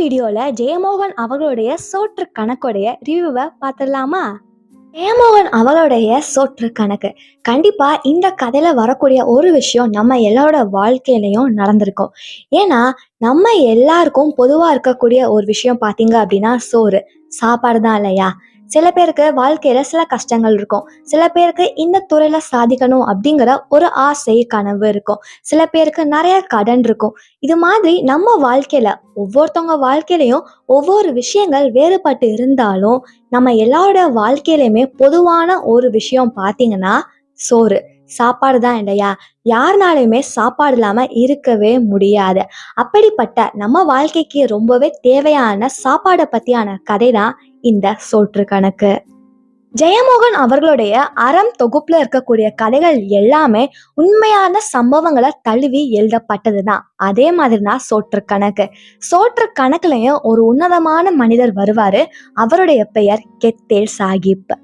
வீடியோவில் ஜெயமோகன் அவர்களுடைய சோற்று கணக்குடைய ரிவ்யூவை பார்த்துடலாமா ஜெயமோகன் அவளுடைய சோற்று கணக்கு. கண்டிப்பாக இந்த கதையில் வரக்கூடிய ஒரு விஷயம் நம்ம எல்லாரோட வாழ்க்கையிலையும் நடந்திருக்கும். ஏன்னா நம்ம எல்லாருக்கும் பொதுவாக இருக்கக்கூடிய ஒரு விஷயம் பார்த்தீங்க அப்படின்னா சோறு. சாப்பாடு தான் இல்லையா? சில பேருக்கு வாழ்க்கையில சில கஷ்டங்கள் இருக்கும். சில பேருக்கு இந்த துறையில சாதிக்கணும் அப்படிங்கிற ஒரு ஆசை கனவு இருக்கும். சில பேருக்கு நிறைய கடன் இருக்கும். இது மாதிரி நம்ம வாழ்க்கையில ஒவ்வொருத்தவங்க வாழ்க்கையிலையும் ஒவ்வொரு விஷயங்கள் வேறுபட்டு இருந்தாலும் நம்ம எல்லாரோட வாழ்க்கையிலையுமே பொதுவான ஒரு விஷயம் பார்த்தீங்கன்னா சோறு. சாப்பாடு தான் இல்லையா? யாருனாலையுமே சாப்பாடு இல்லாமல் இருக்கவே முடியாது. அப்படிப்பட்ட நம்ம வாழ்க்கைக்கு ரொம்பவே தேவையான சாப்பாடை பற்றியான கதை தான் இந்த சோற்று கணக்கு. ஜெயமோகன் அவர்களுடைய அறம் தொகுப்புல இருக்கக்கூடிய கதைகள் எல்லாமே உண்மையான சம்பவங்களை தழுவி எழுதப்பட்டது தான். அதே மாதிரி தான் சோற்று கணக்கு. சோற்று கணக்குலயும் ஒரு உன்னதமான மனிதர் வருவாரு. அவருடைய பெயர் கெத்தேல் சாஹிப்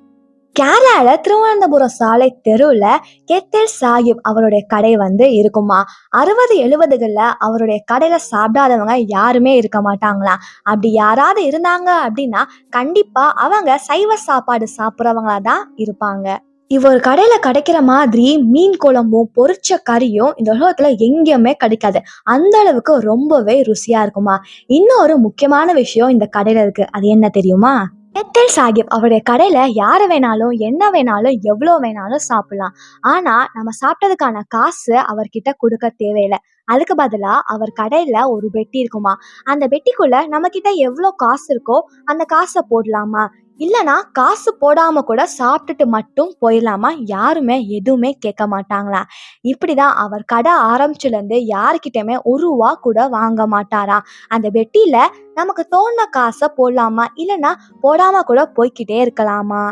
கேரளால திருவனந்தபுரம் சாலை தெருவுல கெத்தேல் சாஹிப் அவருடைய கடை வந்து இருக்குமா? அறுபது எழுபதுகள்ல அவருடைய கடையில சாப்பிடாதவங்க யாருமே இருக்க மாட்டாங்களாம். அப்படி யாராவது இருந்தாங்க அப்படின்னா கண்டிப்பா அவங்க சைவ சாப்பாடு சாப்பிட்றவங்களா தான் இருப்பாங்க. இவர் கடையில கிடைக்கிற மாதிரி மீன் குழம்பும் பொரிச்ச கறியும் இந்த உலகத்துல எங்கேயுமே கிடைக்காது. அந்த அளவுக்கு ரொம்பவே ருசியா இருக்குமா? இன்னொரு முக்கியமான விஷயம் இந்த கடையில இருக்கு. அது என்ன தெரியுமா? எத்தல் சாஹிப் அவருடைய கடையில் யாரை வேணாலும் என்ன வேணாலும் எவ்வளோ வேணாலும் சாப்பிடலாம். ஆனால் நம்ம சாப்பிட்டதுக்கான காசு அவர்கிட்ட கொடுக்க தேவையில்லை. அதுக்கு பதிலாக அவர் கடையில் ஒரு பெட்டி இருக்குமா? அந்த பெட்டிக்குள்ளே நம்மக்கிட்ட எவ்வளோ காசு இருக்கோ அந்த காசை போடலாமா? இல்லனா காசு போடாம கூட சாப்பிட்டுட்டு மட்டும் போயிடலாமா? யாருமே எதுவுமே கேட்க மாட்டாங்களா? இப்படிதான் அவர் கடை ஆரம்பிச்சிலேருந்து யாருக்கிட்டயுமே ஒரு ரூபா கூட வாங்க மாட்டாராம் அந்த வெட்டியில நமக்கு தோணுன காசை போடலாமா? இல்லைன்னா போடாம கூட போய்க்கிட்டே இருக்கலாமா?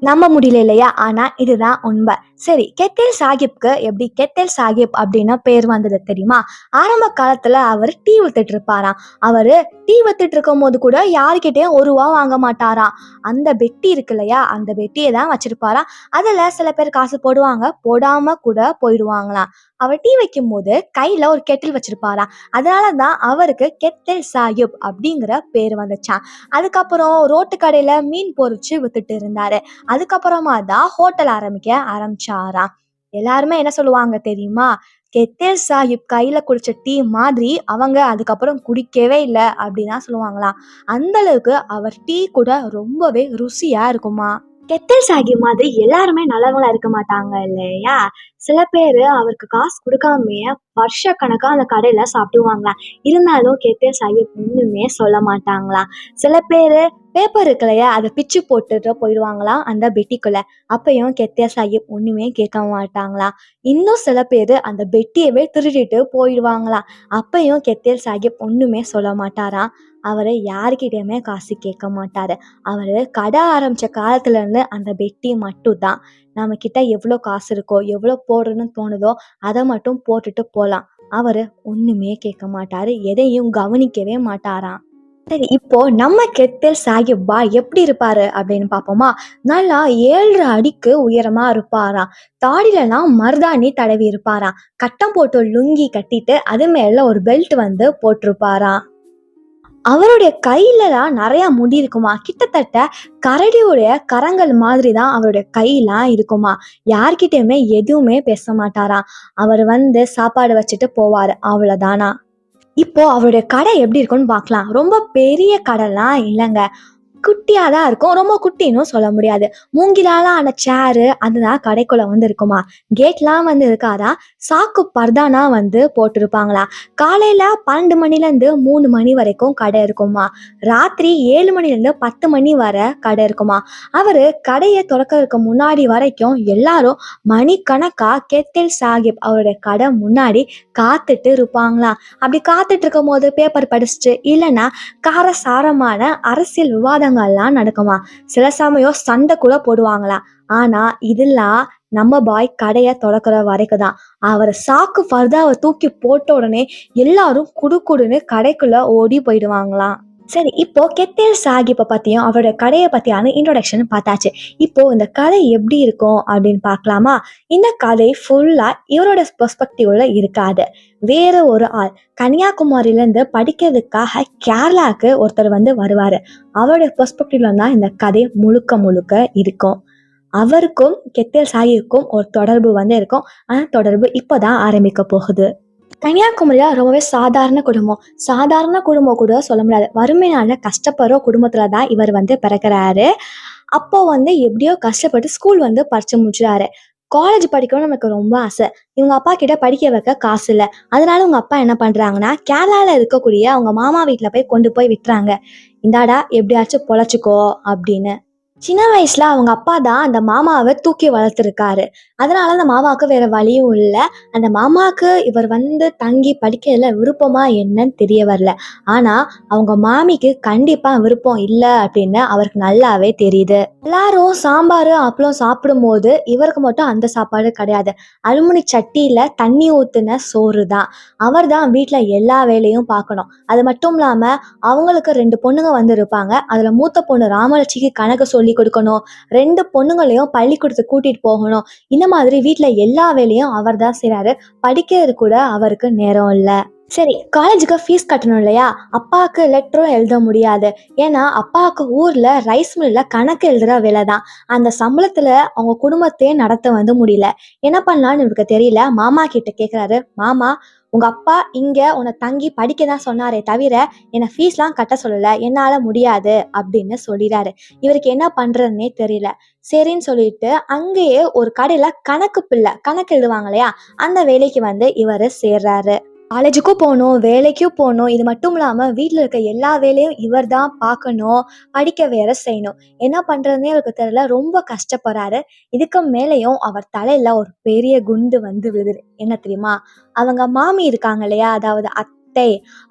நம்ப முடியல இல்லையா ஆனா இதுதான் உண்மை. சரி கெத்தேல் சாஹிப்க்கு எப்படி கெத்தேல் சாஹிப் அப்படின்னு பேர் வந்தது தெரியுமா? ஆரம்ப காலத்துல அவர் டீ வித்துட்டு இருப்பாராம் அவரு டீ வித்துட்டு இருக்கும் போது கூட யாருக்கிட்டயும் ஒரு ரூபா வாங்க மாட்டாராம். அந்த பெட்டி இருக்கு இல்லையா? அந்த பெட்டியை தான் வச்சிருப்பாராம். அதுல சில பேர் காசு போடுவாங்க. போடாம கூட போயிடுவாங்களாம். அவர் டீ வைக்கும் போது கையில ஒரு கெட்டில் வச்சிருப்பாரா? அதனால தான் அவருக்கு கெத்தேல் சாஹிப் அப்படிங்கிற பேர் வந்துச்சான் அதுக்கப்புறம் ரோட்டு கடையில மீன் பொறிச்சு வித்துட்டு இருந்தாரு. அதுக்கப்புறமா தான் ஹோட்டல் ஆரம்பிக்க ஆரம்பிச்சாராம் எல்லாருமே என்ன சொல்லுவாங்க தெரியுமா? கெத்தேல் சாஹிப் கையில குடிச்ச டீ மாதிரி அவங்க அதுக்கப்புறம் குடிக்கவே இல்லை அப்படின்னா சொல்லுவாங்களாம். அந்த அளவுக்கு அவர் டீ கூட ரொம்பவே ருசியா இருக்குமா. கெத்தேல் சாகி மாதிரி எல்லாருமே நல்லவங்களா இருக்க மாட்டாங்க இல்லையா? சில பேர் அவருக்கு காசு கொடுக்காமயே வருஷ கணக்கா அந்த கடையில சாப்பிடுவாங்களாம் இருந்தாலும் கேத்தே சாஹிப் ஒன்றுமே சொல்ல மாட்டாங்களாம் சில பேர் பேப்பர் இருக்கு இல்லையா அதை பிச்சு போட்டுட்டு போயிடுவாங்களாம் அந்த பெட்டிக்குள்ள. அப்பயும் கெத்தியா சாஹிப் ஒண்ணுமே கேட்க மாட்டாங்களாம் இன்னும் சில பேர் அந்த பெட்டியவே திருடிட்டு போயிடுவாங்களாம் அப்பயும் கெத்தியல் சாஹிப் ஒண்ணுமே சொல்ல மாட்டாராம் அவரு யாருக்கிட்டயுமே காசு கேட்க மாட்டாரு. அவரு கடை ஆரம்பிச்ச காலத்துல இருந்து அந்த பெட்டி மட்டும் தான் நம்ம கிட்ட எவ்வளோ காசு இருக்கோ எவ்வளோ போடணும்னு தோணுதோ அதை மட்டும் போட்டுட்டு போகலாம் அவரு ஒண்ணுமே கேட்க மாட்டாரு எதையும் கவனிக்கவே மாட்டாராம். சரி இப்போ நம்ம கெத்தல் சாஹிப்பா எப்படி இருப்பாரு அப்படின்னு பார்ப்போமா? நல்லா ஏழு அடிக்கு உயரமா இருப்பாராம். தாடிலலாம் மருதாணி தடவி இருப்பாராம். கட்டம் போட்டு லுங்கி கட்டிட்டு அது மேல ஒரு பெல்ட் வந்து போட்டிருப்பாராம். அவருடைய கையிலலாம் நிறையா முடி இருக்குமா? கிட்டத்தட்ட கரடியுடைய கரங்கள் மாதிரி தான் அவருடைய கையெல்லாம் இருக்குமா? யார்கிட்டயுமே எதுவுமே பேச மாட்டாராம் அவர் வந்து சாப்பாடு வச்சுட்டு போவாரு. அவ்வளோதானா இப்போ அவருடைய கடை எப்படி இருக்கும்னு பார்க்கலாம். ரொம்ப பெரிய கடைலாம் இல்லைங்க. குட்டியாக தான் இருக்கும். ரொம்ப குட்டின்னு சொல்ல முடியாது. மூங்கிலால ஆன சேரு அதுதான் கடைக்குள்ள வந்து இருக்குமா கேட்லாம் வந்து இருக்காதா? சாக்கு பர்தானா வந்து போட்டிருப்பாங்களா? காலையில பன்னெண்டு மணிலேருந்து மூணு மணி வரைக்கும் கடை இருக்குமா? ராத்திரி ஏழு மணிலேருந்து பத்து மணி வரை கடை இருக்குமா? அவரு கடையை திறக்கிறதுக்கு முன்னாடி வரைக்கும் எல்லாரும் மணிக்கணக்கா கெத்தில் சாஹிப் அவருடைய கடை முன்னாடி காத்துட்டு இருப்பாங்களாம் அப்படி காத்துட்டு இருக்கும் போது பேப்பர் படிச்சுட்டு இல்லைன்னா காரசாரமான அரசியல் விவாதம் விவாதங்கள்லாம் நடக்குமா? சில சமயம் சண்டை கூட போடுவாங்களா? ஆனா இதெல்லாம் நம்ம பாய் கடையை தொடக்கிற வரைக்கும் தான் அவரை சாக்கு ஃபர்தாவை தூக்கி போட்ட உடனே எல்லாரும் குடுக்குடுன்னு கடைக்குள்ள ஓடி போயிடுவாங்களாம். சரி இப்போ கெத்தேல் சாஹிப்பை பற்றியும் அவரோட கடையை பற்றியான இன்ட்ரொடக்ஷன் பார்த்தாச்சு. இப்போ இந்த கதை எப்படி இருக்கும் அப்படின்னு பார்க்கலாமா? இந்த கதை ஃபுல்லாக இவரோட பெர்ஸ்பெக்டிவ்ல இருக்காது. வேற ஒரு ஆள் கன்னியாகுமரியிலேருந்து படிக்கிறதுக்காக கேரளாவுக்கு ஒருத்தர் வந்து வருவார். அவரோட பெர்ஸ்பெக்டிவ்ல தான் இந்த கதை முழுக்க முழுக்க இருக்கும். அவருக்கும் கெத்தேல் சாஹிப்புக்கும் ஒரு தொடர்பு வந்து இருக்கும். ஆனால் தொடர்பு இப்போ தான் ஆரம்பிக்க போகுது. கன்னியாகுமரியில் ரொம்பவே சாதாரண குடும்பம். சாதாரண குடும்பம் கூட சொல்ல முடியாது. வறுமையினால கஷ்டப்படுற குடும்பத்தில் தான் இவர் வந்து பிறக்கிறாரு. அப்போ வந்து எப்படியோ கஷ்டப்பட்டு ஸ்கூல் வந்து படிச்சு முடிச்சுறாரு காலேஜ் படிக்கணும்னு நமக்கு ரொம்ப ஆசை. இவங்க அப்பா கிட்ட படிக்க வைக்க காசு இல்லை. அதனால உங்க அப்பா என்ன பண்றாங்கன்னா கேரளால இருக்கக்கூடிய அவங்க மாமா வீட்டில் போய் கொண்டு போய் விட்டுறாங்க. இந்தாடா எப்படியாச்சும் பொழைச்சிக்கோ அப்படின்னு. சின்ன வயசுல அவங்க அப்பா தான் அந்த மாமாவை தூக்கி வளர்த்துருக்காரு. அதனால அந்த மாமாவுக்கு வேற வழியும் இல்லை. அந்த மாமாவுக்கு இவர் வந்து தங்கி படிக்கிறதுல விருப்பமா என்னன்னு தெரிய வரல. ஆனா அவங்க மாமிக்கு கண்டிப்பா விருப்பம் இல்லை அப்படின்னு அவருக்கு நல்லாவே தெரியுது. எல்லாரும் சாம்பார் அப்பளம் சாப்பிடும்போது இவருக்கு மட்டும் அந்த சாப்பாடு கிடையாது. அலுமினி சட்டியில தண்ணி ஊத்துன சோறு தான். அவர் தான் வீட்டுல எல்லா வேலையும் பார்க்கணும். அது மட்டும் இல்லாம அவங்களுக்கு ரெண்டு பொண்ணுங்க வந்து இருப்பாங்க அதுல மூத்த பொண்ணு ராமலட்சிக்கு கணக்கு சொல்லி கொடுக்கணும். ரெண்டு பொண்ணுங்களையும் பள்ளிக்கூடத்துக்கு கூட்டிட்டு போகணும். இந்த மாதிரி வீட்டில் எல்லா வேலையும் அவர் தான் செய்கிறாரு படிக்கிறது கூட அவருக்கு நேரம் இல்லை. சரி காலேஜுக்கு ஃபீஸ் கட்டணும் இல்லையா? அப்பாவுக்கு லெட்டரும் எழுத முடியாது. ஏன்னா அப்பாவுக்கு ஊரில் ரைஸ் மில்லில் கணக்கு எழுதுகிற வேலை தான். அந்த சம்பளத்தில் அவங்க குடும்பத்தையே நடத்த வந்து முடியல. என்ன பண்ணலான்னு இவருக்கு தெரியல. மாமா கிட்ட கேட்குறாரு மாமா உங்க அப்பா இங்க உன்னை தங்கி படிக்க தான் சொன்னாரே தவிர என்னை ஃபீஸ்லாம் கட்ட சொல்லல. என்னால முடியாது அப்படின்னு சொல்லிடுறாரு இவருக்கு என்ன பண்றதுன்னே தெரியல. சரின்னு சொல்லிட்டு அங்கேயே ஒரு கடையில கணக்கு பிள்ளை கணக்கு எழுதுவாங்க இல்லையா? அந்த வேலைக்கு வந்து இவர் சேர்றாரு. காலேஜுக்கும் போகணும் வேலைக்கும் போகணும். இது மட்டும் இல்லாமல் வீட்டில் இருக்க எல்லா வேலையும் இவர் தான் பார்க்கணும் படிக்க வேற செய்யணும். என்ன பண்ணுறதுனே அவருக்கு தெரியல. ரொம்ப கஷ்டப்படுறாரு. இதுக்கு மேலேயும் அவர் தலையில் ஒரு பெரிய குண்டு வந்து விழுது என்ன தெரியுமா? அவங்க மாமி இருக்காங்க இல்லையா? அதாவது அத்தை.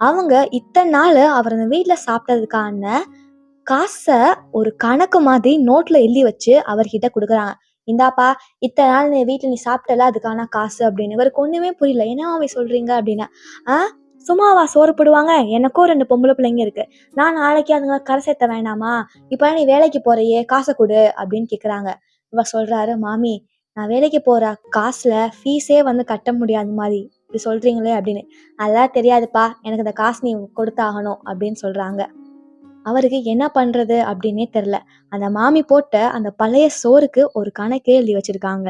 அவங்க இத்தனை நாள் அவர் அந்த வீட்டில் சாப்பிட்டதுக்கான காசை ஒரு கணக்கு மாதிரி நோட்டில் எழுதி வச்சு அவர்கிட்ட கொடுக்குறாங்க. இந்தாப்பா இத்தனை நாள் நீ வீட்டில் நீ சாப்பிட்டல அதுக்கான காசு அப்படின்னு. இவருக்கு ஒன்றுமே புரியல. என்ன அவை சொல்கிறீங்க அப்படின்னா. ஆ? சும்மாவா சோறு போடுவாங்க? எனக்கும் ரெண்டு பொம்பளை பிள்ளைங்க இருக்கு. நான் நாளைக்கு அதுங்க கரை சேர்த்த வேண்டாமா? இப்போ நீ வேலைக்கு போறையே காசை கொடு அப்படின்னு கேட்குறாங்க இவ சொல்றாரு மாமி நான் வேலைக்கு போற காசுல ஃபீஸே வந்து கட்ட முடியாது மாதிரி இப்படி சொல்றீங்களே அப்படின்னு. அதெல்லாம் தெரியாதுப்பா. எனக்கு இந்த காசு நீ கொடுத்தாகணும் அப்படின்னு சொல்றாங்க. அவருக்கு என்ன பண்றது அப்படின்னே தெரில அந்த மாமி போட்ட அந்த பழைய சோறுக்கு ஒரு கணக்கே எழுதி வச்சிருக்காங்க.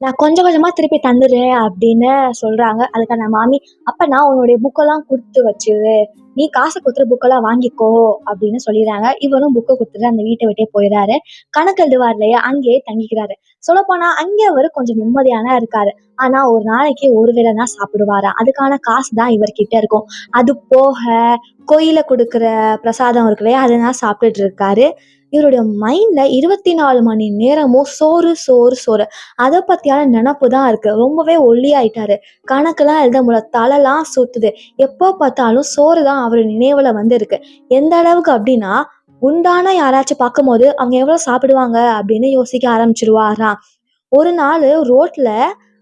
நான் கொஞ்சம் கொஞ்சமா திருப்பி தந்துடுறேன் அப்படின்னு சொல்றாங்க. அதுக்கான மாமி அப்ப நான் உன்னுடைய புக்கெல்லாம் கொடுத்து வச்சிரு நீ காசு கொடுத்துற புக்கெல்லாம் வாங்கிக்கோ அப்படின்னு சொல்லிடுறாங்க. இவரும் புக்கை கொடுத்துட்டு அந்த வீட்டை விட்டே போயிடுறாரு. கணக்கு எழுதுவார் இல்லையா? அங்கேயே தங்கிக்கிறாரு. சொல்லப்போனா அங்கே அவர் கொஞ்சம் நிம்மதியான இருக்காரு. ஆனா ஒரு நாளைக்கு ஒரு வேளை தான் சாப்பிடுவாரா? அதுக்கான காசு தான் இவர்கிட்ட இருக்கும். அது போக கோயில கொடுக்குற பிரசாதம் இருக்கு இல்லையா? அதெல்லாம் சாப்பிட்டுட்டு இருக்காரு. இவருடைய மைண்ட்ல இருபத்தி நாலு மணி நேரமும் சோறு சோறு சோறு. அதை பத்தியான நினப்பு தான் இருக்கு. ரொம்பவே ஒல்லியாயிட்டாரு. கணக்கெல்லாம் எழுத முடியல. தலைலாம் சுத்துது. எப்போ பார்த்தாலும் சோறு தான் அவர் நினைவுல வந்து இருக்கு எந்த அளவுக்கு அப்படின்னா குண்டான யாராச்சும் பார்க்கும்போது அவங்க எவ்வளவு சாப்பிடுவாங்க? அப்படின்னு யோசிக்க ஆரம்பிச்சிருவாராம். ஒரு நாள் ரோட்ல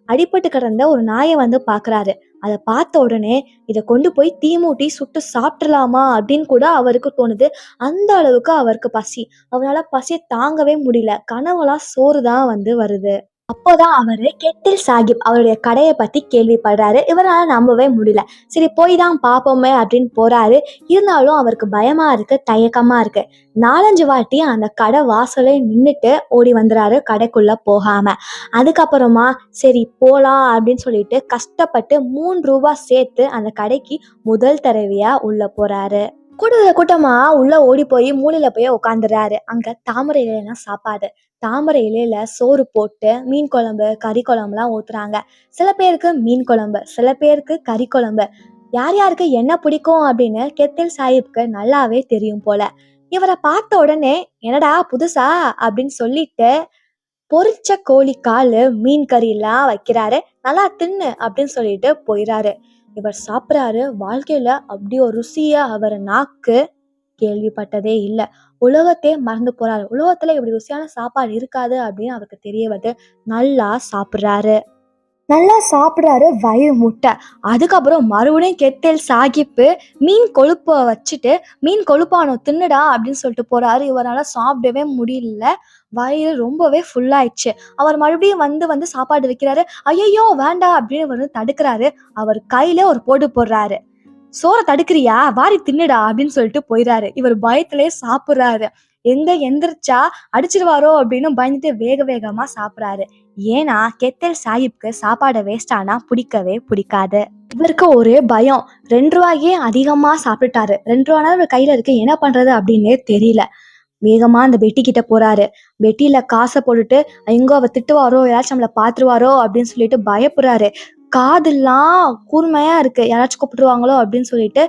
அடிபட்டு கிடந்த ஒரு நாயை வந்து பார்க்குறாரு அதை பார்த்த உடனே இதை கொண்டு போய் தீ மூட்டி சுட்டு சாப்பிட்றலாமா அப்படின்னு கூட அவருக்கு தோணுது. அந்த அளவுக்கு அவருக்கு பசி. அவரால பசியை தாங்கவே முடியல. கனவுலாம் சோறு தான் வந்து வருது. அப்போதான் அவரு கெட்டில் சாஹிப் அவருடைய கடையை பத்தி கேள்விப்படுறாரு. இவரால் நம்பவே முடியல. சரி போய் தான் பார்ப்போமே அப்படின்னு போறாரு. இருந்தாலும் அவருக்கு பயமா இருக்கு தயக்கமா இருக்கு. நாலஞ்சு வாட்டி அந்த கடை வாசலே நின்றுட்டு ஓடி வந்துறாரு கடைக்குள்ள போகாம. அதுக்கப்புறமா சரி போலாம் அப்படின்னு சொல்லிட்டு கஷ்டப்பட்டு மூணு ரூபா சேர்த்து அந்த கடைக்கு முதல் தடவையா உள்ள போறாரு. கூட்ட கூட்டமா உள்ள ஓடி போய் மூலையில போய் உட்காந்துறாரு அங்க தாமரை இல்லைன்னா சாப்பாடு. தாமரை இலையில சோறு போட்டு மீன் குழம்பு கறி குழம்புலாம் ஊத்துறாங்க. சில பேருக்கு மீன் குழம்பு சில பேருக்கு கறி குழம்பு. யார் யாருக்கு என்ன பிடிக்கும் அப்படின்னு கெத்தில் சாஹிப்க்கு நல்லாவே தெரியும் போல. இவரை பார்த்த உடனே என்னடா புதுசா? அப்படின்னு சொல்லிட்டு பொரிச்ச கோழி காலு மீன் கறி எல்லாம் வைக்கிறாரு. நல்லா தின்னு அப்படின்னு சொல்லிட்டு போயிறாரு. இவர் சாப்பிட்றாரு. வாழ்க்கையில அப்படி ஒரு ருசிய அவர் நாக்கு கேள்விப்பட்டதே இல்லை. உலகத்தையே மறந்து போறாரு. உலகத்துல இப்படி ருசியான சாப்பாடு இருக்காது அப்படின்னு அவருக்கு தெரிய வருது. நல்லா சாப்பிட்றாரு. நல்லா சாப்பிட்றாரு வயிறு முட்டை. அதுக்கப்புறம் மறுபடியும் கெத்தேல் சாகிப்பு மீன் கொழுப்பை வச்சுட்டு மீன் கொழுப்பானோ தின்னுடா அப்படின்னு சொல்லிட்டு போறாரு. இவரால் சாப்பிடவே முடியல. வயிறு ரொம்பவே ஃபுல்லாயிடுச்சு அவர் மறுபடியும் வந்து வந்து சாப்பாடு வைக்கிறாரு. ஐயோ வேண்டாம் அப்படின்னு வந்து தடுக்கிறாரு. அவர் கையில ஒரு போட்டு போடுறாரு. சோறை தடுக்கிறியா? வாரி தின்னுடா அப்படின்னு சொல்லிட்டு போயிறாரு. இவர் பயத்திலே சாப்பிட்றாரு. எங்க எந்திரிச்சா அடிச்சிருவாரோ அப்படின்னு பயந்துட்டு வேக வேகமா சாப்பிட்றாரு. ஏன்னா கெத்தல் சாஹிப்க்கு சாப்பாடை வேஸ்ட் ஆனா பிடிக்கவே பிடிக்காது. இவருக்கு ஒரே பயம். ரெண்டு ரூபாயே அதிகமா சாப்பிட்டுட்டாரு. ரெண்டு ரூபானா இவர் கையில இருக்கு. என்ன பண்றது அப்படின்னே தெரியல. வேகமா அந்த பெட்டி கிட்ட போறாரு. பெட்டியில காசை போட்டுட்டு எங்கோ அவ திட்டுவாரோ? ஏதாச்சும் நம்மளை பாத்துருவாரோ அப்படின்னு சொல்லிட்டு பயப்படுறாரு. காதெல்லாம் கூர்மையா இருக்கு. யாராச்சும் கூப்பிட்டுருவாங்களோ அப்படின்னு சொல்லிட்டு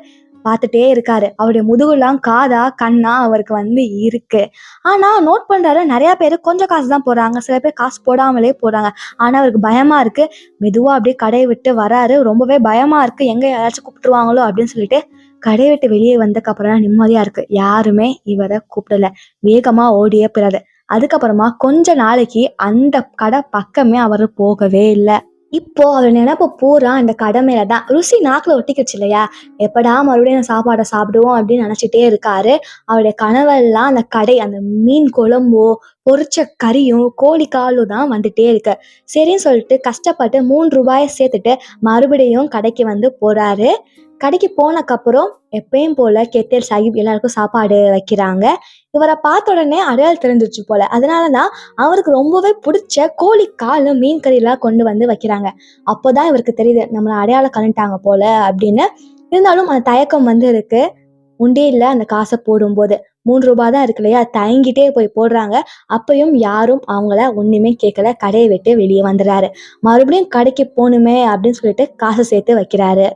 பார்த்துட்டே இருக்காரு. அவருடைய முதுகுலாம் காதா கண்ணா அவருக்கு வந்து இருக்கு. ஆனா நோட் பண்றாரு நிறைய பேர் கொஞ்சம் காசு தான் போறாங்க சில பேர் காசு போடாமலே போறாங்க ஆனா அவருக்கு பயமா இருக்கு. மெதுவா அப்படியே கடையை விட்டு வராரு. ரொம்பவே பயமா இருக்கு. எங்க யாராச்சும் கூப்பிட்டுருவாங்களோ அப்படின்னு சொல்லிட்டு கடையை விட்டு வெளியே வந்ததுக்கு அப்புறம் நிம்மதியா இருக்கு. யாருமே இவரை கூப்பிடல. வேகமா ஓடியே போறாரு. அதுக்கப்புறமா கொஞ்ச நாளைக்கு அந்த கடை பக்கமே அவர் போகவே இல்லை. இப்போ அவர் நினப்ப பூரா அந்த கடை தான் ருசி நாக்கில் ஒட்டிக்கிச்சு இல்லையா? எப்படா மறுபடியும் அந்த சாப்பாடை சாப்பிடுவோம் அப்படின்னு நினச்சிட்டே இருக்காரு. அவருடைய கனவெல்லாம் அந்த கடை அந்த மீன் குழம்போ பொரிச்ச கறியும் கோழிக்காலும் தான் வந்துட்டே இருக்கு. சரின்னு சொல்லிட்டு கஷ்டப்பட்டு மூணு ரூபாயை சேர்த்துட்டு மறுபடியும் கடைக்கு வந்து போறாரு. கடைக்கு போனக்கப்புறம் எப்பயும் போல கெத்தேல் சாஹிப் எல்லாருக்கும் சாப்பாடு வைக்கிறாங்க. இவரை பார்த்த உடனே அடையாளம் தெரிஞ்சிருச்சு போல. அதனாலதான் அவருக்கு ரொம்பவே பிடிச்ச கோழி காலும் மீன் கறியெல்லாம் கொண்டு வந்து வைக்கிறாங்க. அப்போதான் இவருக்கு தெரியுது நம்மளை அடையாளம் கலந்துட்டாங்க போல அப்படின்னு. இருந்தாலும் அந்த தயக்கம் வந்து இருக்கு. உண்டியல்ல அந்த காசை போடும்போது. மூணு ரூபாய் தான் இருக்கு இல்லையா? தயங்கிட்டே போய் போடுறாங்க. அப்பையும் யாரும் அவங்கள ஒன்றுமே கேட்கல. கடையை விட்டு வெளியே வந்துடுறாரு. மறுபடியும் கடைக்கு போகணுமே அப்படின்னு சொல்லிட்டு காசை சேர்த்து வைக்கிறாரு.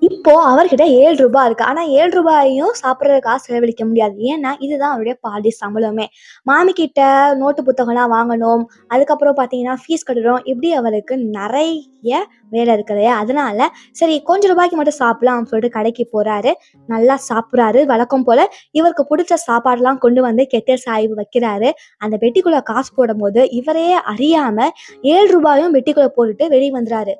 இப்போ அவர்கிட்ட ஏழு ரூபாய் இருக்கு. ஆனா ஏழு ரூபாயும் சாப்பிட்ற காசு செலவழிக்க முடியாது. ஏன்னா இதுதான் அவருடைய பாதி சம்பளமே. மாமி கிட்ட நோட்டு புத்தகம்லாம் வாங்கணும். அதுக்கப்புறம் பார்த்தீங்கன்னா ஃபீஸ் கட்டணும். இப்படி அவருக்கு நிறைய வேலை இருக்குது இல்லையா? அதனால சரி கொஞ்சம் ரூபாய்க்கு மட்டும் சாப்பிடலாம் சொல்லிட்டு கடைக்கு போறாரு. நல்லா சாப்பிட்றாரு. வழக்கம் போல இவருக்கு பிடிச்ச சாப்பாடுலாம் கொண்டு வந்து கெட்டல் சாய்வு வைக்கிறாரு. அந்த பெட்டிக்குள்ள காசு போடும்போது இவரே அறியாம ஏழு ரூபாயும் பெட்டிக்குள்ள போட்டுட்டு வெளியே வந்துறாரு.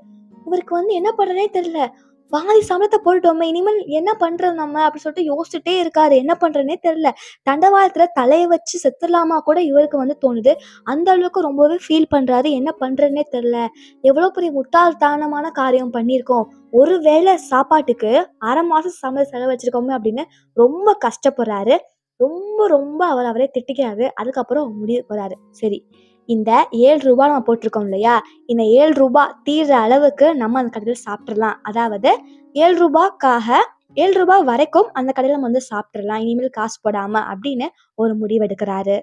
இவருக்கு வந்து என்ன பண்றதே தெரியல. பாதி சம்பளத்தை போட்டுட்டோமே இனிமேல் என்ன பண்றது நம்ம? அப்படின்னு சொல்லிட்டு யோசிச்சுட்டே இருக்காரு. என்ன பண்றதுனே தெரியல. தண்டவாளத்துல தலையை வச்சு செத்துடலாமா கூட இவருக்கு வந்து தோணுது. அந்த அளவுக்கு ரொம்பவே ஃபீல் பண்றாரு. என்ன பண்றதுனே தெரியல. எவ்வளவு பெரிய முட்டாள்தானமான காரியம் பண்ணியிருக்கோம். ஒருவேளை சாப்பாட்டுக்கு அரை மாசம் சம்பளம் செலவழிச்சிருக்கோமே அப்படின்னு ரொம்ப கஷ்டப்படுறாரு. ரொம்ப ரொம்ப அவர் அவரே திட்டிக்கிறாரு. அதுக்கப்புறம் முடிவு போறாரு. சரி. இந்த ஏழு ரூபா நம்ம போட்டிருக்கோம் இல்லையா? இந்த ஏழு ரூபாய் தீர்ற அளவுக்கு நம்ம அந்த கடையில் சாப்பிட்றலாம் அதாவது ஏழு ரூபாய்க்காக ஏழு ரூபாய் வரைக்கும் அந்த கடையில் நம்ம வந்து சாப்பிட்றலாம் இனிமேல் காசு போடாம அப்படின்னு ஒரு முடிவு எடுக்கிறாரு.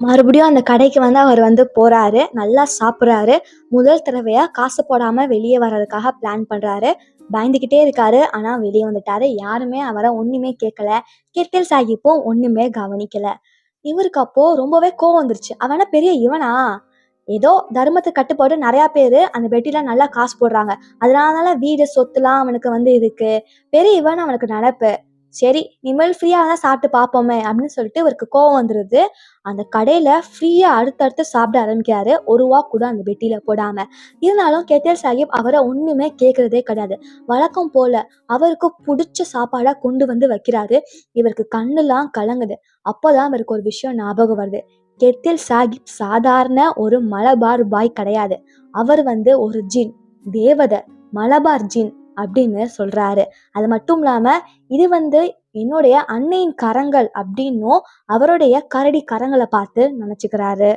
மறுபடியும் அந்த கடைக்கு வந்து அவர் வந்து போறாரு. நல்லா சாப்பிட்றாரு. முதல் தடவையா காசு போடாம வெளியே வர்றதுக்காக பிளான் பண்றாரு. பயந்துக்கிட்டே இருக்காரு. ஆனா வெளியே வந்துட்டாரு. யாருமே அவரை ஒண்ணுமே கேட்கல கெத்தல் சாஹிப்பும் ஒண்ணுமே கவனிக்கல. இவருக்கு அப்போ ரொம்பவே கோவம் வந்துருச்சு. அவன பெரிய இவனா? ஏதோ தர்மத்துக்கு கட்டுப்பாடு நிறைய பேர் அந்த பெட்டில நல்லா காசு போடுறாங்க. அதனால வீடு சொத்துலாம் அவனுக்கு வந்து இருக்கு. பெரிய இவன் அவனுக்கு நடப்பு. சரி இனிமேல் ஃப்ரீயாக தான் சாப்பிட்டு பார்ப்போமே அப்படின்னு சொல்லிட்டு இவருக்கு கோவம் வந்துடுது அந்த கடையில் ஃப்ரீயாக அடுத்தடுத்து சாப்பிட ஆரம்பிக்கிறாரு. ஒரு ரூபா கூட அந்த பெட்டியில் போடாமல் இருந்தாலும் கெத்தேல் சாஹிப் அவரை ஒன்றுமே கேட்குறதே கிடையாது. வழக்கம் போல் அவருக்கு பிடிச்ச சாப்பாடாக கொண்டு வந்து வைக்கிறாரு. இவருக்கு கண்ணுலாம் கலங்குது. அப்போ தான் இவருக்கு ஒரு விஷயம் ஞாபகம் வருது. கெத்தில் சாஹிப் சாதாரண ஒரு மலபார் பாய் கிடையாது. அவர் வந்து ஒரு ஜின் தேவதை மலபார் ஜின். அப்படின்னு சொல்றாரு. அது மட்டும் இல்லாம இது வந்து என்னுடைய அன்னையின் கரங்கள் அப்படின்னும் அவருடைய கரடி கரங்களை பார்த்து நினைச்சுக்கிறாரு.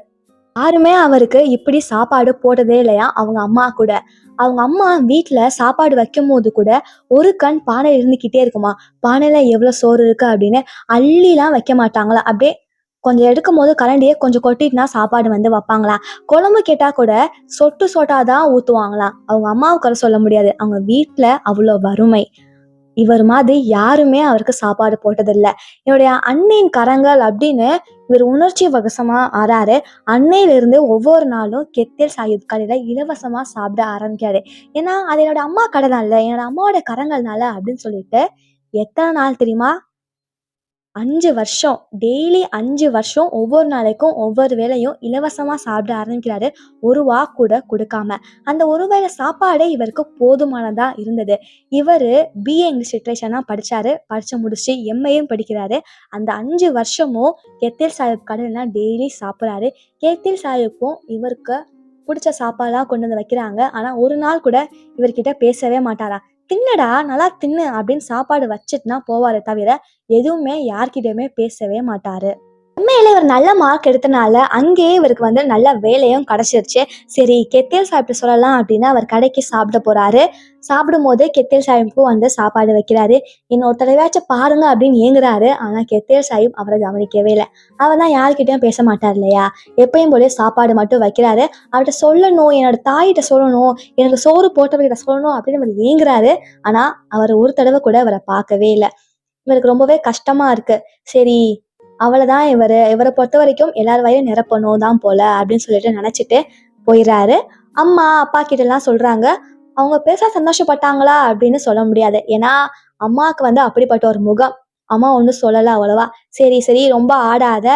யாருமே அவருக்கு இப்படி சாப்பாடு போட்டதே இல்லையா? அவங்க அம்மா கூட. அவங்க அம்மா வீட்டில் சாப்பாடு வைக்கும் போது கூட ஒரு கண் பானை இருந்துக்கிட்டே இருக்குமா? பானையில் எவ்வளோ சோறு இருக்கு அப்படின்னு அள்ளிலாம் வைக்க மாட்டாங்களா? அப்படியே கொஞ்சம் எடுக்கும் போது கரண்டியை கொஞ்சம் கொட்டிட்டுனா சாப்பாடு வந்து வைப்பாங்களாம் குழம்பு கேட்டால் கூட சொட்டு சொட்டா தான் ஊற்றுவாங்களாம் அவங்க அம்மாவுக்கு வர சொல்ல முடியாது. அவங்க வீட்டில் அவ்வளோ வறுமை. இவர் மாதிரி யாருமே அவருக்கு சாப்பாடு போட்டதில்லை. என்னுடைய அன்னையின் கரங்கள் அப்படின்னு இவர் உணர்ச்சி வகசமாக ஆறாரு. அன்னையிலிருந்து ஒவ்வொரு நாளும் கெத்தேல் சாஹிப் கடையில் இலவசமாக சாப்பிட ஆரம்பிக்காரு ஏன்னா அது என்னோட அம்மா கடை தான் இல்லை. என்னோட அம்மாவோட கரங்கள்னால அப்படின்னு சொல்லிட்டு எத்தனை நாள் தெரியுமா? அஞ்சு வருஷம் டெய்லி அஞ்சு வருஷம் ஒவ்வொரு நாளைக்கும் ஒவ்வொரு வேளையும் இலவசமாக சாப்பிட ஆரம்பிக்கிறாரு. ஒரு வா கூட கொடுக்காம. அந்த ஒரு வேளை சாப்பாடே இவருக்கு போதுமானதாக இருந்தது. இவர் பிஏ இங்கிலீஷ் லிட்ரேச்சர்னா படித்தாரு படித்து முடிச்சு எம்ஏயும் படிக்கிறாரு. அந்த அஞ்சு வருஷமும் கெத்தில் சாஹிப் கடையில் டெய்லி சாப்பிட்றாரு. கெத்தில் சாஹிப்பும் இவருக்கு பிடிச்ச சாப்பாடெலாம் கொண்டு வந்து வைக்கிறாங்க. ஆனால் ஒரு நாள் கூட இவர்கிட்ட பேசவே மாட்டாரா தின்னடா நல்லா தின்னு அப்படின்னு சாப்பாடு வச்சுட்டுனா போவாரே தவிர எதுவுமே யார்கிட்டயுமே பேசவே மாட்டாரு. உண்மையில இவர் நல்ல மார்க் எடுத்தனால அங்கேயே இவருக்கு வந்து நல்ல வேலையும் கிடைச்சிருச்சு. சரி கெத்தேல் சாப்பிட்டு சொல்லலாம் அப்படின்னு அவர் கடைக்கு சாப்பிட போறாரு. சாப்பிடும் போது கெத்தேல் சாஹிப்பும் வந்து சாப்பாடு வைக்கிறாரு. இன்னொரு தடவையாச்சும் பாருங்க அப்படின்னு ஏங்குறாரு. ஆனா கெத்தேல் சாஹிப் அவரை கவனிக்கவே இல்லை. அவர் தான் யார்கிட்டயும் பேச மாட்டார் இல்லையா? எப்பயும் போல சாப்பாடு மட்டும் வைக்கிறாரு. அவர்கிட்ட சொல்லணும் என்னோட தாயிட்ட சொல்லணும் எனக்கு சோறு போட்டவர்கிட்ட சொல்லணும் அப்படின்னு அவர் ஏங்குறாரு. ஆனா அவர் ஒரு தடவை கூட அவரை பார்க்கவே இல்லை. இவருக்கு ரொம்பவே கஷ்டமா இருக்கு. சரி அவ்வளவுதான் இவர். இவரை பொறுத்த வரைக்கும் எல்லார் வயலும் நிரப்பணும் தான் போல அப்படின்னு சொல்லிட்டு நினச்சிட்டு போயிடுறாரு அம்மா அப்பா கிட்டலாம் சொல்கிறாங்க சொல்றாங்க. அவங்க பெருசாக சந்தோஷப்பட்டாங்களா அப்படின்னு சொல்ல முடியாது. ஏன்னா அம்மாவுக்கு வந்து அப்படிப்பட்ட ஒரு முகம். அம்மா ஒன்றும் சொல்லலை அவ்வளவா. சரி சரி ரொம்ப ஆடாத.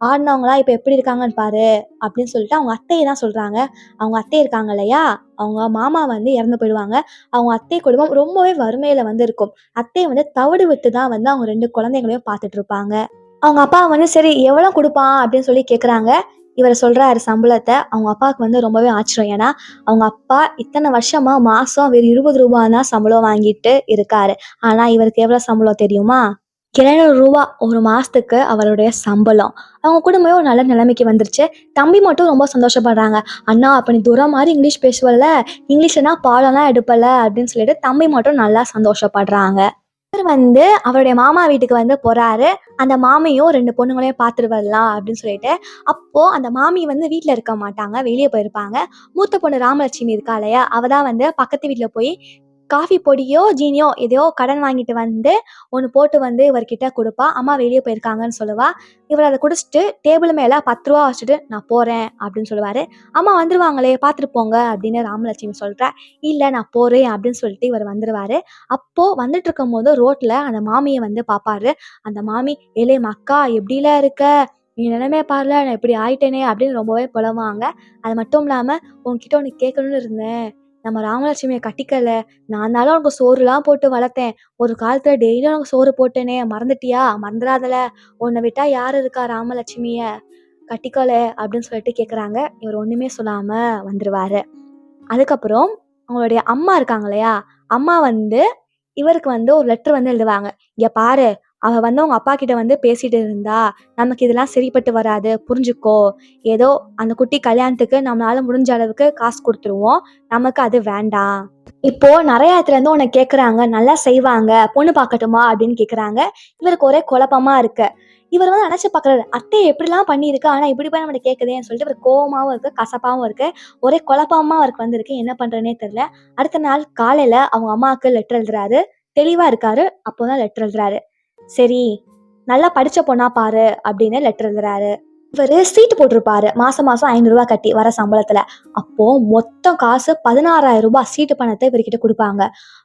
ஆடினவங்களா இப்போ எப்படி இருக்காங்கன்னு பாரு அப்படின்னு சொல்லிட்டு அவங்க அத்தையை தான் சொல்றாங்க. அவங்க அத்தை இருக்காங்க இல்லையா? அவங்க மாமா வந்து இறந்து போயிடுவாங்க. அவங்க அத்தை குடும்பம் ரொம்பவே வறுமையில வந்து இருக்கும். அத்தை வந்து தவிடு விட்டு தான் வந்து அவங்க ரெண்டு குழந்தைங்களையும் பார்த்துட்டு இருப்பாங்க. அவங்க அப்பா வந்து சரி எவ்வளோ கொடுப்பான் அப்படின்னு சொல்லி கேட்குறாங்க இவர் சொல்கிறாரு சம்பளத்தை. அவங்க அப்பாவுக்கு வந்து ரொம்பவே ஆச்சரியம். ஏன்னா அவங்க அப்பா இத்தனை வருஷமாக மாதம் வெறும் இருபது ரூபா தான் சம்பளம் வாங்கிட்டு இருக்காரு. ஆனால் இவருக்கு எவ்வளோ சம்பளம் தெரியுமா? எழுநூறு ரூபா ஒரு மாதத்துக்கு அவருடைய சம்பளம். அவங்க குடும்பமே ஒரு நல்ல நிலைமைக்கு வந்துருச்சு. தம்பி மட்டும் ரொம்ப சந்தோஷப்படுறாங்க. அண்ணா அப்போ நீ தூரம் மாதிரி இங்கிலீஷ் பேசுவல இங்கிலீஷ்லனா பாடம்லாம் எடுப்பல அப்படின்னு சொல்லிட்டு தம்பி மட்டும் நல்லா சந்தோஷப்படுறாங்க. இவர் வந்து அவருடைய மாமா வீட்டுக்கு வந்து போறாரு. அந்த மாமியும் ரெண்டு பொண்ணுங்களையும் பார்த்துட்டு வரலாம் அப்படின்னு சொல்லிட்டு அப்போ அந்த மாமி வந்து வீட்டில் இருக்க மாட்டாங்க வெளியே போயிருப்பாங்க. மூத்த பொண்ணு ராமலட்சுமி இருக்கா இல்லையா? அவ தான் வந்து பக்கத்து வீட்டில் போய் காஃபி பொடியோ ஜீனியோ எதையோ கடன் வாங்கிட்டு வந்து ஒன்று போட்டு வந்து இவர்கிட்ட கொடுப்பா. அம்மா வெளியே போயிருக்காங்கன்னு சொல்லுவா. இவர் அதை குடிச்சிட்டு டேபிள் மேலே பத்து ரூபா வச்சுட்டு நான் போகிறேன் அப்படின்னு சொல்லுவார். அம்மா வந்துருவாங்களே பார்த்துட்டு போங்க அப்படின்னு ராமலட்சுமி சொல்கிறா இல்லை நான் போகிறேன் அப்படின்னு சொல்லிட்டு இவர் வந்துடுவார் அப்போது வந்துட்டு இருக்கும் போது ரோட்டில் அந்த மாமியை வந்து பார்ப்பாரு அந்த மாமி ஏலே மக்கா எப்படில இருக்க? நீ நிலமே பாருல நான் இப்படி ஆயிட்டேனே அப்படின்னு ரொம்பவே புலவாங்க அது மட்டும் இல்லாமல் உன்கிட்ட ஒன்று கேட்கணும்னு இருந்தேன். நம்ம ராமலட்சுமியை கட்டிக்கல. நான் தானே உனக்கு சோறுலாம் போட்டு வளர்த்தேன். ஒரு காலத்துல டெய்லியும் உனக்கு சோறு போட்டேனே. மறந்துட்டியா? மறந்துடாதல உன்னை விட்டா யார் இருக்கா ராமலட்சுமிய? கட்டிக்கல அப்படின்னு சொல்லிட்டு கேட்குறாங்க இவர் ஒன்றுமே சொல்லாம வந்துருவாரு. அதுக்கப்புறம் அவங்களுடைய அம்மா இருக்காங்க இல்லையா? அம்மா வந்து இவருக்கு வந்து ஒரு லெட்டர் வந்து எழுதுவாங்க. இங்கே பாரு அவள் வந்து அவங்க அப்பா கிட்ட வந்து பேசிட்டு இருந்தா நமக்கு இதெல்லாம் சரிப்பட்டு வராது புரிஞ்சுக்கோ. ஏதோ அந்த குட்டி கல்யாணத்துக்கு நம்மளால முடிஞ்ச அளவுக்கு காசு கொடுத்துருவோம். நமக்கு அது வேண்டாம். இப்போ நிறைய இடத்துல இருந்து உன்னை கேட்குறாங்க நல்லா செய்வாங்க பொண்ணு பார்க்கட்டுமா அப்படின்னு கேட்குறாங்க இவருக்கு ஒரே குழப்பமா இருக்கு. இவர் வந்து நினைச்சு பார்க்குறாரு அத்தை எப்படிலாம் பண்ணியிருக்கு? ஆனால் இப்படி போய் நம்மகிட்ட கேட்குதேன்னு சொல்லிட்டு இவர் கோபமாகவும் இருக்கு கசப்பாகவும் இருக்கு. ஒரே குழப்பமா அவருக்கு வந்திருக்கு. என்ன பண்ணுறேனே தெரியல. அடுத்த நாள் காலையில் அவங்க அம்மாவுக்கு லெட்டர் எழுதுறாரு. தெளிவாக இருக்காரு. அப்போதான் லெட்டர் எழுதுறாரு. சரி நல்லா படிச்ச பொண்ணா பாரு அப்படின்னு லெட்டர் எழுதுறாரு. இவர் சீட்டு போட்டிருப்பாரு மாசம் மாசம் ஐநூறுரூவா கட்டி வர சம்பளத்துல. அப்போ மொத்தம் காசு பதினாறாயிரம் ரூபாய் சீட்டு பணத்தை இவர்கிட்ட கொடுப்பாங்க.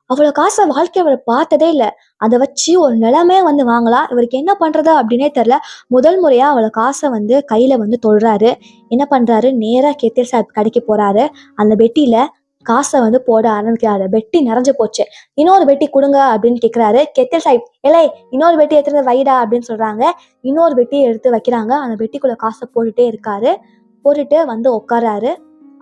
அவ்வளவு காசை வாழ்க்கை அவர் பார்த்ததே இல்லை. அதை வச்சு ஒரு நிலமே வந்து வாங்கலாம் இவருக்கு என்ன பண்றது அப்படின்னே தெரில முதல் முறையா அவ்வளோ காசை வந்து கையில வந்து தொழுறாரு என்ன பண்றாரு? நேராக கெத்தில் சாஹிப் கடைக்கு போறாரு. அந்த பெட்டியில காசை வந்து போட ஆரம்பிக்கிறாரு. பெட்டி நிறைஞ்சு போச்சு. இன்னொரு பெட்டி கொடுங்க அப்படின்னு கேட்குறாரு கெத்தில் சாஹிப் இல்லை இன்னொரு பெட்டி எடுத்துட்டு வைடா அப்படின்னு சொல்றாங்க. இன்னொரு பெட்டியை எடுத்து வைக்கிறாங்க. அந்த பெட்டிக்குள்ள காசை போட்டுட்டே இருக்காரு. போட்டுட்டு வந்து உட்காராரு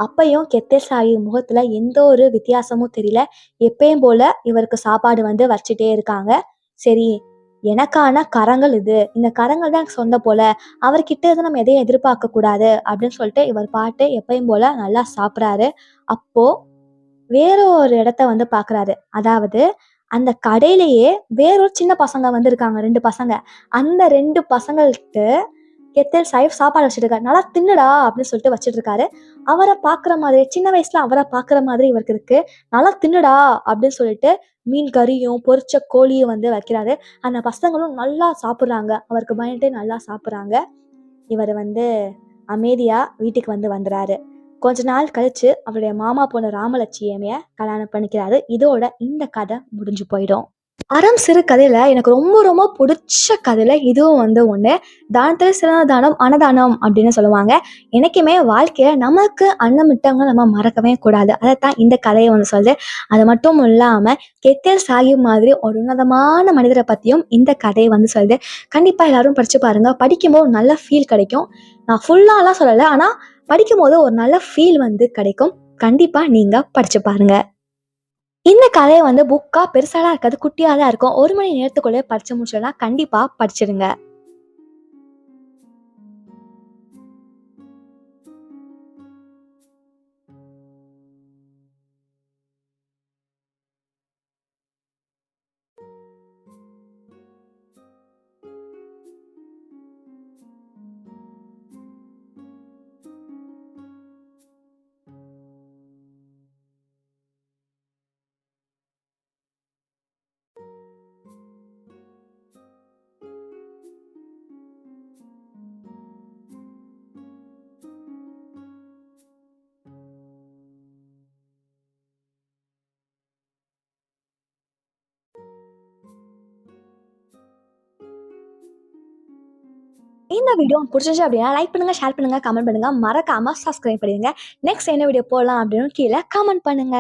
அப்பையும் கெத்தேல் சாஹிப் முகத்துல எந்த ஒரு வித்தியாசமும் தெரியல. எப்பயும் போல இவருக்கு சாப்பாடு வந்து வச்சுட்டே இருக்காங்க. சரி எனக்கான கரங்கள் இது. இந்த கரங்கள் தான் எனக்கு சொந்த போல. அவர்கிட்ட இருந்து நம்ம எதையும் எதிர்பார்க்க கூடாது அப்படின்னு சொல்லிட்டு இவர் பாட்டு எப்பயும் போல நல்லா சாப்பிட்றாரு. அப்போ வேற ஒரு இடத்த வந்து பாக்குறாரு. அதாவது அந்த கடையிலேயே வேறொரு சின்ன பசங்க வந்து இருக்காங்க ரெண்டு பசங்க. அந்த ரெண்டு பசங்கள்கிட்ட கெத்தல் சாஹிப் சாப்பாடு வச்சுட்டு இருக்காரு நல்லா தின்னுடா அப்படின்னு சொல்லிட்டு வச்சுட்டு இருக்காரு அவரை பாக்குற மாதிரி சின்ன வயசுல அவரை பாக்குற மாதிரி இவருக்கு இருக்கு. நல்லா தின்னுடா அப்படின்னு சொல்லிட்டு மீன் கறியும் பொரிச்ச கோழியும் வந்து வைக்கிறாரு. அந்த பசங்களும் நல்லா சாப்பிட்றாங்க. அவருக்கு பயந்துட்டு நல்லா சாப்பிட்றாங்க. இவர் வந்து அமைதியா வீட்டுக்கு வந்து வந்துறாரு. கொஞ்ச நாள் கழிச்சு அவருடைய மாமா பொண்ணு ராமலட்சுமிய கல்யாணம் பண்ணிக்கிறாரு. இதோட இந்த கதை முடிஞ்சு போயிடும். அறம் சிறு கதையில எனக்கு ரொம்ப ரொம்ப பிடிச்ச கதையில இதுவும் வந்து ஒன்று தானத்தில் சிறந்த தானம் அன்னதானம் அப்படின்னு சொல்லுவாங்க. எனக்குமே வாழ்க்கையில நமக்கு அன்னமிட்டவங்க நம்ம மறக்கவே கூடாது. அதைத்தான் இந்த கதையை வந்து சொல்லுது. அது மட்டும் இல்லாம கெத்தர் சாஹிப் மாதிரி ஒரு உன்னதமான மனிதரை பத்தியும் இந்த கதையை வந்து சொல்லுது. கண்டிப்பா எல்லாரும் படிச்சு பாருங்க. படிக்கும்போது நல்ல ஃபீல் கிடைக்கும். நான் ஃபுல்லாலாம் சொல்லலை. ஆனா படிக்கும்போது ஒரு நல்ல ஃபீல் வந்து கிடைக்கும். கண்டிப்பா நீங்க படிச்சு பாருங்க. இந்த கதையை வந்து புக்கா பெருசாலாம் இருக்காது குட்டியாக தான் இருக்கும். ஒரு மணி நேரத்துக்குள்ளே படிச்சு முடிச்சோன்னா கண்டிப்பா படிச்சிடுங்க. இந்த வீடியோ உங்களுக்கு அப்படின்னா லைக் பண்ணுங்க ஷேர் பண்ணுங்க கமெண்ட் பண்ணுங்க. மறக்காம சப்ஸ்கிரைப் பண்ணிடுங்க. நெக்ஸ்ட் என்ன வீடியோ போடலாம் அப்படின்னு கீழே கமெண்ட் பண்ணுங்க.